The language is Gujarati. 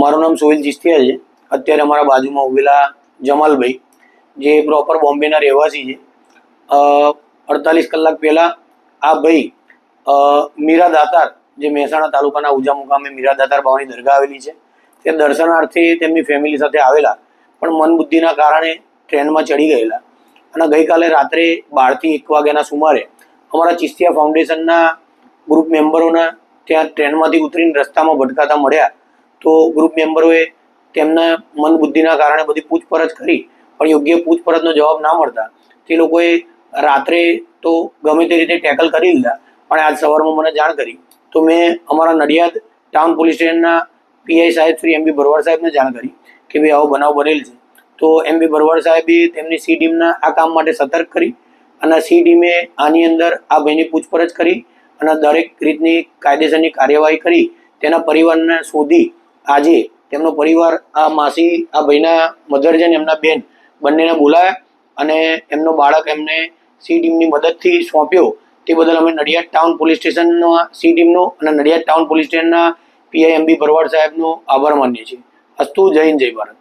મારું નામ સોહિલ ચિસ્તિયા છે. અત્યારે અમારા બાજુમાં ઉભેલા જમાલભાઈ, જે પ્રોપર બોમ્બેના રહેવાસી છે. અડતાલીસ કલાક પહેલાં આ ભાઈ મીરા દાતાર, જે મહેસાણા તાલુકાના ઉજા મુકામે મીરા દાતાર બાવાની દરગાહ આવેલી છે. તે દર્શનાર્થે તેમની ફેમિલી સાથે આવેલા, પણ મન બુદ્ધિના કારણે ટ્રેનમાં ચડી ગયેલા. અને ગઈકાલે રાત્રે બારથી એક વાગ્યાના સુમારે અમારા ચિસ્તિયા ફાઉન્ડેશનના ગ્રુપ મેમ્બરોના ત્યાં ટ્રેનમાંથી ઉતરીને રસ્તામાં ભટકાતા મળ્યા. તો ગ્રુપ મેમ્બરોએ તેમના મન બુદ્ધિના કારણે બધી પૂછપરછ કરી, પણ યોગ્ય પૂછપરછનો જવાબ ના મળતા. તે લોકોએ રાત્રે તો ગમે તે રીતે ટેકલ કરી લીધા, પણ આજ સવારમાં મને જાણ કરી. તો મેં અમારા નડિયાદ ટાઉન પોલીસ સ્ટેશનના પીઆઈ સાહેબ શ્રી એમ બી ભરવાડ સાહેબને જાણ કરી કે ભાઈ આવો બનાવ બનેલ છે. તો એમ બી ભરવાડ સાહેબે તેમની સી ટીમના આ કામ માટે સતર્ક કરી અને સી ટીમે આની અંદર આ ભાઈની પૂછપરછ કરી અને દરેક રીતની કાયદેસરની કાર્યવાહી કરી, તેના પરિવારને શોધી આજે તેમનો પરિવાર, આ માસી, આ ભાઈના મધર છે ને એમના બેન બંનેને બોલાયા અને એમનો બાળક એમને સી ટીમની મદદથી સોંપ્યો. તે બદલ અમે નડિયાદ ટાઉન પોલીસ સ્ટેશનનો સી ટીમનો અને નડિયાદ ટાઉન પોલીસ સ્ટેશનના પીઆઈ એમ બી ભરવાડ સાહેબનો આભાર માનીએ છીએ. અસ્તુ, જય હિન્દ, જય ભારત.